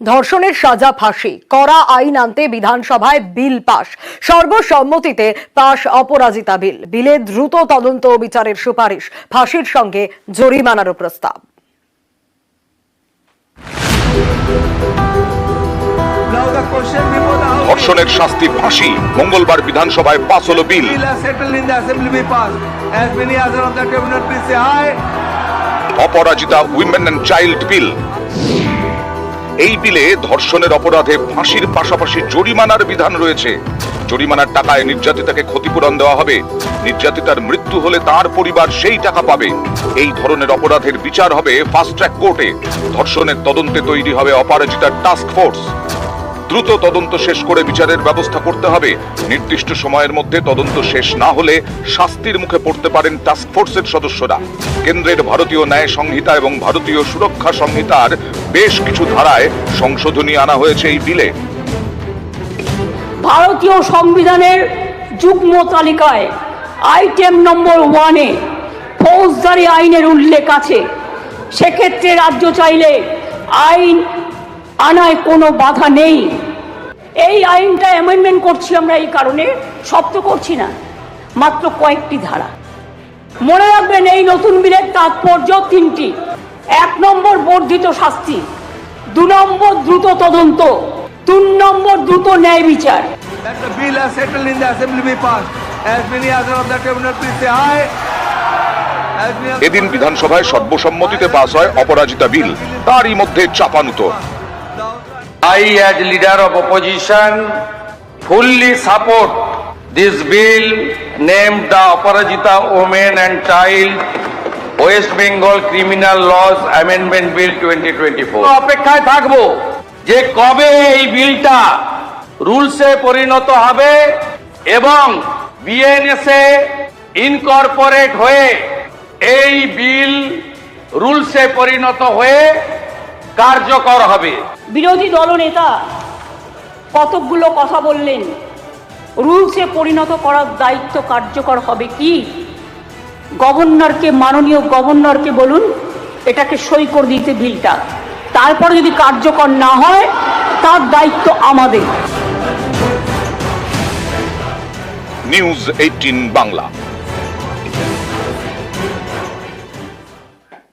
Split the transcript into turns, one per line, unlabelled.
ধর্ষণের সাজা ফাঁসি করা আইন আনতে বিধানসভায় বিল পাশ, সর্বসম্মতিতে পাশ অপরাজিতা বিল, বিলে দ্রুত তদন্ত ও বিচারের সুপারিশ, ফাঁসির সঙ্গে জরিমানারও প্রস্তাব.
ধর্ষণের শাস্তি ফাঁসি, মঙ্গলবার বিধানসভায় পাস হলো bill. Aparajita women and child bill এই বিলে ধর্ষণের অপরাধে ফাঁসির পাশাপাশি জরিমানার বিধান রয়েছে। জরিমানার টাকায় নির্যাতিতাকে ক্ষতিপূরণ দেওয়া হবে। নির্যাতিতার মৃত্যু হলে তার পরিবার সেই টাকা পাবে। এই ধরনের অপরাধের বিচার হবে ফাস্ট ট্র্যাক কোর্টে ধর্ষণের তদন্তে তৈরি হবে অপরাজিতার টাস্ক ফোর্স দ্রুত তদন্ত শেষ করে বিচারের ব্যবস্থা করতে হবে। নির্দিষ্ট সময়ের মধ্যে তদন্ত শেষ না হলে শাস্তির মুখে পড়তে পারেন টাস্কফোর্সের সদস্যরা। কেন্দ্রের ভারতীয় ন্যায় সংহিতা এবং ভারতীয় সুরক্ষা সংহিতার বেশ কিছু ধারায় সংশোধনী আনা হয়েছে এই বিলে।
ভারতীয় সংবিধানের যুগ্ম তালিকায় আইটেম নম্বর ওয়ানে ফৌজদারি আইনের উল্লেখ আছে। সেক্ষেত্রে রাজ্য চাইলে আইন আনায় কোনো বাধা নেই। এই আইনটা অ্যামেন্ডমেন্ট করছি আমরা এই কারণে সব তো করছি না মাত্র কয়েকটি ধারা। মনে রাখবেন এই নতুন বিলের তাৎপর্য তিনটি। এক নম্বর বর্ধিত শাস্তি দু নম্বর দ্রুত তদন্ত তিন নম্বর দ্রুত ন্যায় বিচার।
That the bill as settled in the assembly be passed. As many other of the tribunal, please say aye. As many of the-
এদিন বিধানসভায় সর্বসম্মতিতে পাস হয় অপরাজিতা বিল তারই মধ্যে চাপানুতো।
I, as leader of opposition, fully support this bill named the Aparajita Women and Child West Bengal Criminal Laws Amendment Bill 2024. অপেক্ষায় থাকব যে কবে এই বিলটা রুলসে পরিণত হবে এবং বিএনএসএ ইনকর্পোরেট হয়ে এই বিল রুলসে পরিণত হয়ে কার্যকর হবে।
বিরোধী দলনেতা কতকগুলো কথা বললেন। রুলসে পরিণত করার দায়িত্ব কার্যকর হবে কি? গভর্নরকে মাননীয় গভর্নরকে বলুন এটাকে সই করে দিতে বিলটা। তারপরে যদি কার্যকর না হয় তার দায়িত্ব আমাদের।
News eighteen Bangla.